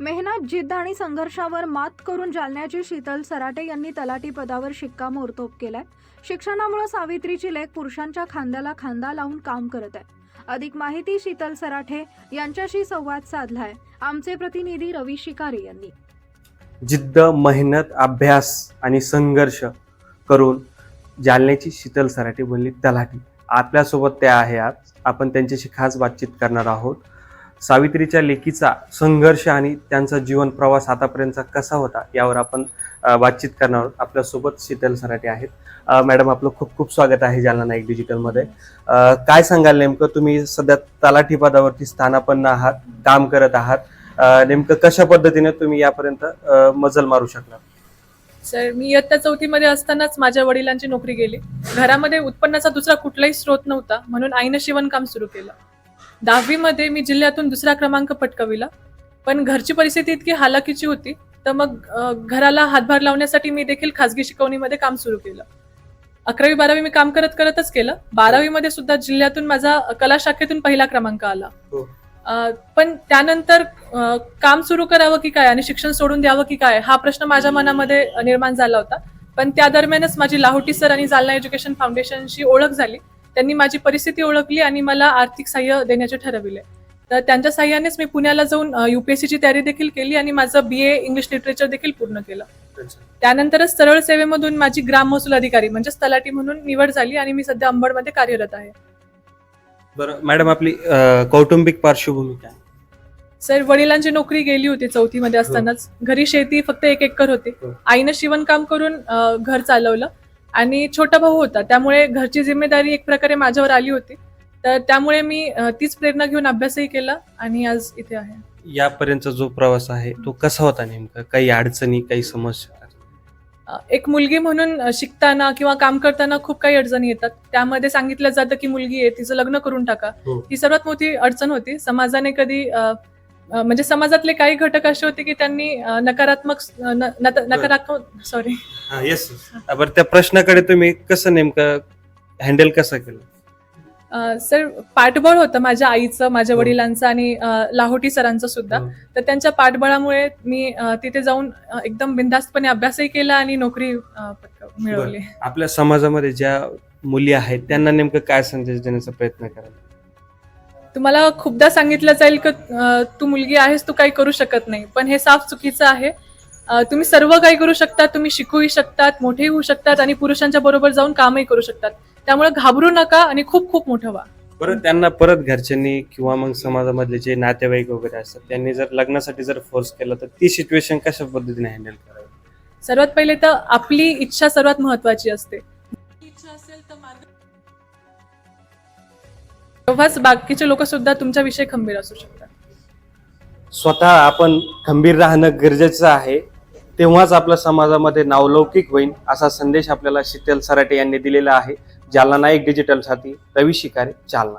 मेहनत जिद्द आणि संघर्षावर मात करून जालन्याची शीतल सराटे यांनी तलाठी पदावर शिक्कामोर्तब केलाय. शिक्षणामुळे सावित्रीची लेख पुरुषांच्या खांद्याला खांदा लावून काम करत आहे. अधिक माहिती शीतल सराठे यांच्याशी संवाद साधलाय. आमचे प्रतिनिधी रवी शिकारी यांनी. जिद्द मेहनत अभ्यास आणि संघर्ष करून जालन्याची शीतल सराठे बनली तलाठी आपल्यासोबत त्या आहे आज आपण त्यांच्याशी खास बातचीत करणार आहोत. सावित्रीच्या लेकीचा संघर्ष आणि त्यांचा जीवन प्रवास आतापर्यंतचा कसा होता यावर आपण बातचीत करणार आहोत. आपल्यासोबत शीतल सराटे आहेत. मॅडम आपलं खूप खूप स्वागत आहे जालना नाईक डिजिटलमध्ये काय सांगाल नेमकं? तुम्ही सध्या तलाठी पदावरती स्थानापन्न आहात काम करत आहात. नेमकं कशा पद्धतीने तुम्ही यापर्यंत मजल मारू शकणार? सर मी इयत्ता चौथीमध्ये असतानाच माझ्या वडिलांची नोकरी गेली. घरामध्ये उत्पन्नाचा दुसरा कुठलाही स्रोत नव्हता म्हणून आईनं शिवणकाम सुरू केलं. दहावीमध्ये मी जिल्ह्यातून दुसरा क्रमांक पटकाविला. पण घरची परिस्थिती इतकी हालाकीची होती तर मग घराला हातभार लावण्यासाठी मी देखील खासगी शिकवणीमध्ये काम सुरू केलं. अकरावी बारावी मी काम करत करतच केलं. बारावीमध्ये सुद्धा जिल्ह्यातून माझा कला शाखेतून पहिला क्रमांक आला. हो. पण त्यानंतर काम सुरू करावं की काय आणि शिक्षण सोडून द्यावं की काय हा प्रश्न माझ्या मनामध्ये निर्माण झाला होता. पण त्या दरम्यानच माझी लाहोटी सर आणि जालना एज्युकेशन फाउंडेशनशी ओळख झाली. त्यांनी माझी परिस्थिती ओळखली आणि मला आर्थिक सहाय्य देण्याचे ठरविले. तर त्यांच्या सहाय्यानेच मी पुण्याला जाऊन युपीएससीची तयारी देखील केली आणि माझं बी ए इंग्लिश लिटरेचर देखील पूर्ण केलं. त्यानंतरच सरळ सेवेमधून माझी ग्राम महसूल अधिकारी म्हणजेच तलाठी म्हणून निवड झाली आणि मी सध्या अंबडमध्ये कार्यरत आहे. बरं मॅडम आपली कौटुंबिक पार्श्वभूमी काय? सर वडिलांची नोकरी गेली होती चौथीमध्ये असतानाच. घरी शेती फक्त एक एकर होती. हो. आईनं शिवणकाम करून घर चालवलं. आणि छोटा भाऊ होता. त्यामुळे घरची जिम्मेदारी एक प्रकारे माझ्यावर आली होती. तर त्यामुळे मी तीच प्रेरणा घेऊन अभ्यासही केला आणि आज इथे आहे. यापर्यंतचा जो प्रवास आहे तो कसा होता नेमका? काही अडचणी काही समस्या? एक मुलगी म्हणून शिकताना किंवा काम करताना खूप काही अडचणी येतात. त्यामध्ये सांगितलं जातं की मुलगी आहे तिचं लग्न करून टाका. हो. ही सर्वात मोठी अडचण होती. समाजाने कधी म्हणजे समाजातले काही घटक असे होते की त्यांनी नकारात्मक नकारात्मक सॉरी येस बरं त्या प्रश्नाकडे तुम्ही कसं नेमकं हँडल कसं केलं? सर पाठबळ होतं माझ्या आईचं माझ्या हो. वडिलांचं आणि अं, लाहोटी सरांचं सुद्धा. हो. तर त्यांच्या पाठबळामुळे मी अं, तिथे जाऊन अं, एकदम बिनधास्तपणे अभ्यासही केला आणि नोकरी अं, मिळवली. आपल्या समाजामध्ये ज्या मुली आहेत त्यांना नेमकं काय संदेश देण्याचा प्रयत्न करा तुम्हाला खूपदा सांगितलं जाईल की अं, तू मुलगी आहेस तू काही करू शकत नाही. पण हे साफ चुकीचं आहे. तुम्ही सर्व काही करू शकता तुम्ही शिकूही शकतात मोठेही होऊ शकतात आणि पुरुषांच्या बरोबर जाऊन कामही करू शकतात. त्यामुळे घाबरू नका आणि खूप खूप मोठं व्हा. बरं त्यांना परत घरच्यांनी किंवा मग समाजामधले जे नातेवाईक वगैरे असतात त्यांनी जर लग्नासाठी जर फोर्स केलं तर ती सिच्युएशन कशा पद्धतीने हँडल करावी? सर्वात पहिले तर आपली इच्छा सर्वात महत्वाची असते. इच्छा असेल तर मार्ग तेव्हाच बाकीचे लोक सुद्धा तुमच्याविषयी खंबीर असू शकतात. स्वतः आपण खंबीर राहणं गरजेचं आहे. तेव्हाच आपल्या समाजामध्ये नावलौकिक होईल असा संदेश आपल्याला शीतल सराटे यांनी दिलेला आहे. जालना नाईक डिजिटलसाठी रवी शिकारे जालना.